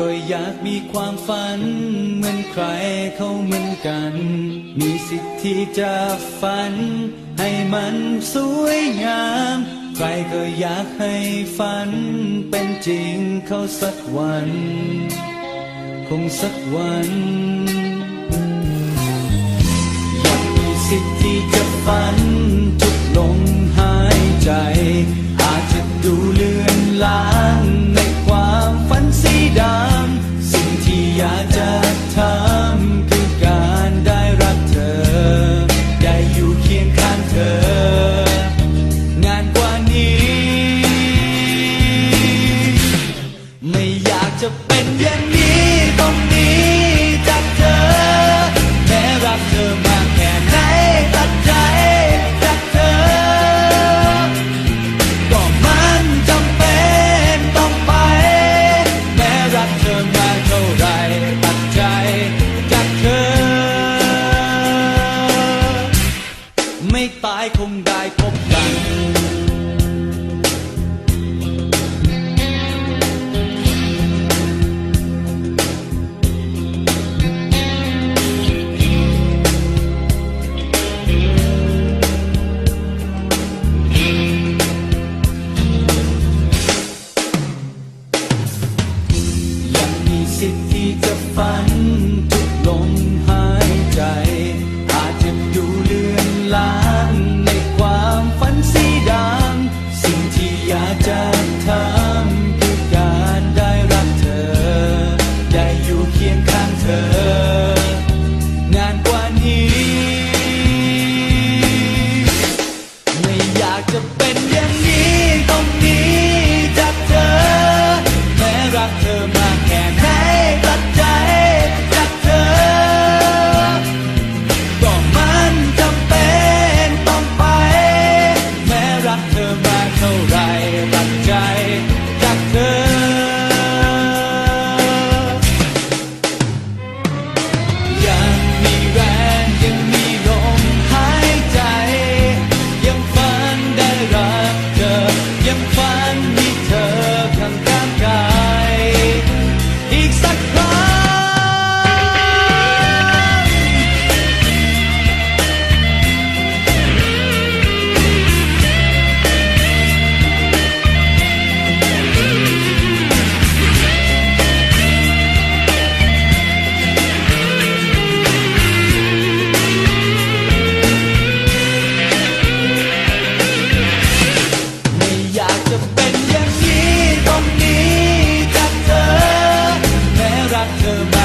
ก็อยากมีความฝัน เหมือนใครเขาเหมือนกัน มีสิทธิจะฝัน ให้มันสวยงาม ใครก็อยากให้ฝัน เป็นจริงเขาสักวัน คงสักวัน the